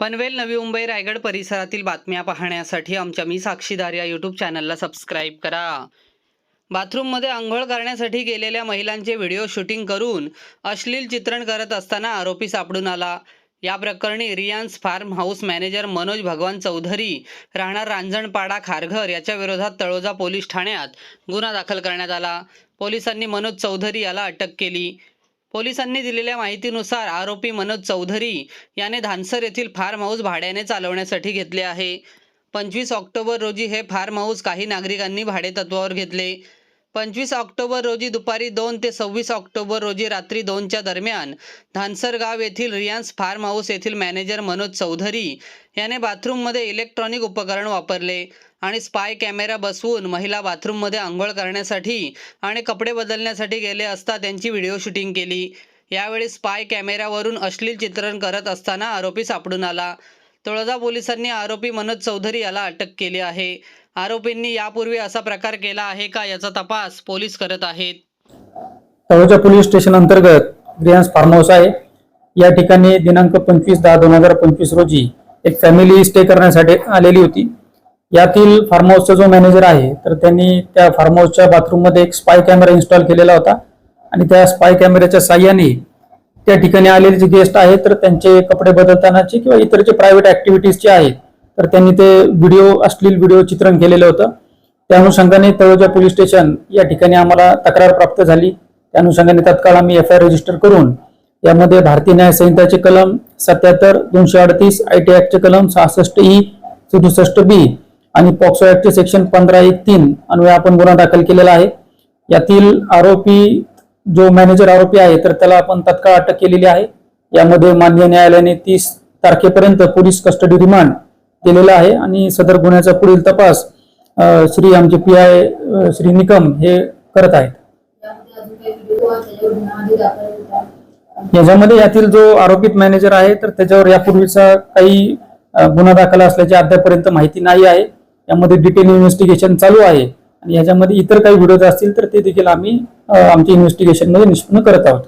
पनवेल नवी मुंबई रायगड परिसरातील बातम्या पाहण्यासाठी आमच्या मी साक्षीदार या यूट्यूब चॅनलला सबस्क्राईब करा. बाथरूममध्ये आंघोळ करण्यासाठी गेलेल्या महिलांचे व्हिडिओ शूटिंग करून अश्लील चित्रण करत असताना आरोपी सापडून आला. या प्रकरणी Riyans farm house manager Manoj Bhagwan Chaudhary राहणार रांजणपाडा खारघर याच्या विरोधात तळोजा पोलीस ठाण्यात गुन्हा दाखल करण्यात आला. पोलिसांनी मनोज चौधरी याला अटक केली. पोलिसांनी दिलेल्या माहितीनुसार आरोपी मनोज चौधरी याने धानसर येथील फार्म हाऊस भाड्याने चालवण्यासाठी घेतले आहे. पंचवीस ऑक्टोबर रोजी हे फार्म हाऊस काही नागरिकांनी भाडेतत्वावर घेतले. पंचवीस ऑक्टोबर रोजी दुपारी दोन ते सव्वीस ऑक्टोबर रोजी रात्री दोनच्या दरम्यान धानसरगाव येथील रियान्स फार्म हाऊस येथील मॅनेजर मनोज चौधरी याने बाथरूममध्ये इलेक्ट्रॉनिक उपकरण वापरले आणि स्पाय कॅमेरा बसवून महिला बाथरूममध्ये आंघोळ करण्यासाठी आणि कपडे बदलण्यासाठी गेले असता त्यांची व्हिडिओ शूटिंग केली. यावेळी स्पाय कॅमेऱ्यावरून अश्लील चित्रण करत असताना आरोपी सापडून आला. तळोजा पोलिसांनी आरोपी मनोज चौधरी याला अटक केली आहे. आरोपींनी यापूर्वी असा प्रकार केला आहे का याचा तपास पोलीस करत आहेत. तळोजा पोलीस स्टेशन अंतर्गत ग्रियांस फार्म हाऊस आहे. या ठिकाणी दिनांक पंचवीस दहा दोन हजार पंचवीस रोजी एक फॅमिली स्टे करण्यासाठी आलेली होती. यातील फार्म हाऊसचा जो मॅनेजर आहे तर त्यांनी त्या फार्म हाऊसच्या बाथरूममध्ये एक स्पाय कॅमेरा इन्स्टॉल केलेला होता. आणि त्या स्पाय कॅमेऱ्याच्या साह्याने त्या ठिकाणी आलेले जे गेस्ट आहेत तर त्यांचे कपडे बदलतानाचे किंवा इतर जे प्रायव्हेट ऍक्टिव्हिटीजचे आहेत तर त्यांनी ते व्हिडिओ अश्लील व्हिडिओ चित्रण केलेलं होतं. त्या अनुषंगाने तळोजा पोलीस स्टेशन या ठिकाणी आम्हाला तक्रार प्राप्त झाली. त्या अनुषंगाने तत्काळ आम्ही एफ आय रजिस्टर करून यामध्ये भारतीय न्याय संहिताचे कलम सत्याहत्तर दोनशे अडतीस आय टी ऍक्टचे कलम सहासष्ट e, ई सदुसष्ट बी आणि पॉक्सो ऍक्टचे सेक्शन पंधरा एक तीन अन्वये आपण गुन्हा दाखल केलेला आहे. यातील आरोपी जो मॅनेजर आरोपी आहे तर त्याला आपण तत्काळ अटक केलेली आहे. यामध्ये मान्य न्यायालयाने तीस तारखेपर्यंत पोलीस कस्टडी रिमांड केलेला आहे आणि सदर गुन्ह्याचा पुढील तपास श्री आमचे पी आय श्री निकम हे करत आहेत. याच्यामध्ये यातील जो आरोपित मॅनेजर आहे तर त्याच्यावर यापूर्वीचा काही गुन्हा दाखल असल्याची अद्यापर्यंत माहिती नाही आहे. यामध्ये डिटेल इन्व्हेस्टिगेशन चालू आहे आणि याच्यामध्ये इतर काही व्हिडिओज असतील तर ते देखील आम्ही आमच्या इन्व्हेस्टिगेशनमध्ये निष्पन्न करत आहोत.